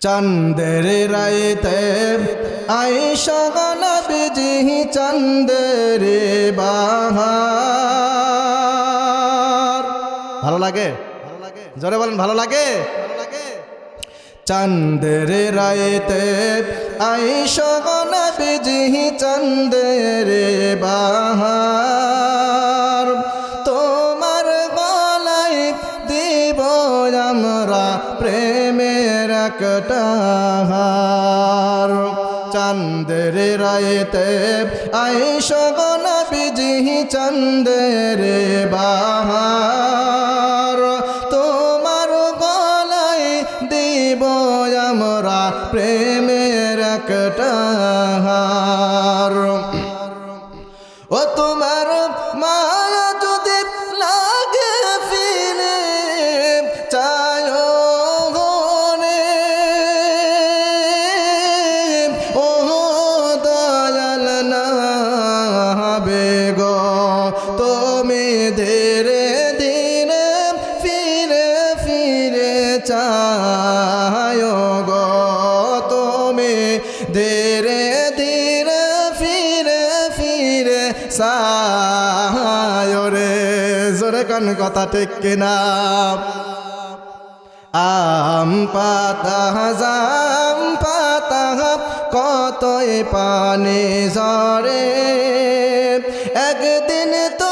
চন্দের রাইতে আইসা নবীজি চন্দের বাহার। ভালো লাগে? জোরে বলেন, ভালো লাগে? চন্দের রাইতে আইসা নবীজি চন্দের বাহার। তোমার গলায় দিব আমরা প্রেমের একটা হার চন্দের রায়তে আইস গনা বিজি চন্দের বাহার। তোমার গলায় দিব আমরা প্রেমের একটা ও তোমার মায়া ধীরে ধীরে ফিরে ফিরে চায় গো তুমি। ধীরে ধীরে ফিরে ফিরে সায়রে জোরে কান কথা ঠিক কিনা? আম পাতা, জাম পাতা, কতই পানি ঝরে। একদিন দিব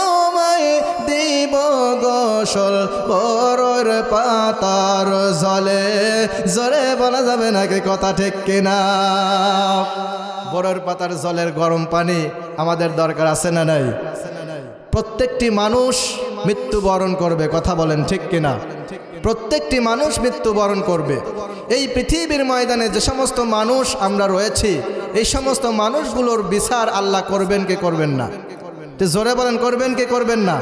গোসল বরর পাতার জলে জলে বলা যাবে নাকি কথা ঠিক কিনা? বরর পাতার জলের গরম পানি আমাদের দরকার আছে না নাই? প্রত্যেকটি মানুষ মৃত্যুবরণ করবে, কথা বলেন ঠিক কিনা? প্রত্যেকটি মানুষ মৃত্যুবরণ করবে। এই পৃথিবীর ময়দানে যে সমস্ত মানুষ আমরা রয়েছি, এই সমস্ত মানুষগুলোর বিচার আল্লাহ করবেন কে করবেন না? জোরে বলেন, করবেন কে করবেন না?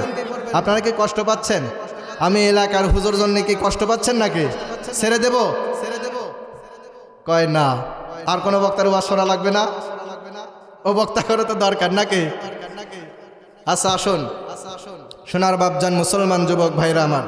আপনারা কি কষ্ট পাচ্ছেন? আমি এলাকার হুজুর জন্য কি কষ্ট পাচ্ছেন নাকি? ছেড়ে দেব? ছেড়ে কয় না। আর কোনো বক্তার শোনা লাগবে না? ও বক্তা করে তো দরকার নাকি? আচ্ছা আসুন। সোনার বাপজান মুসলমান যুবক ভাইরা আমার।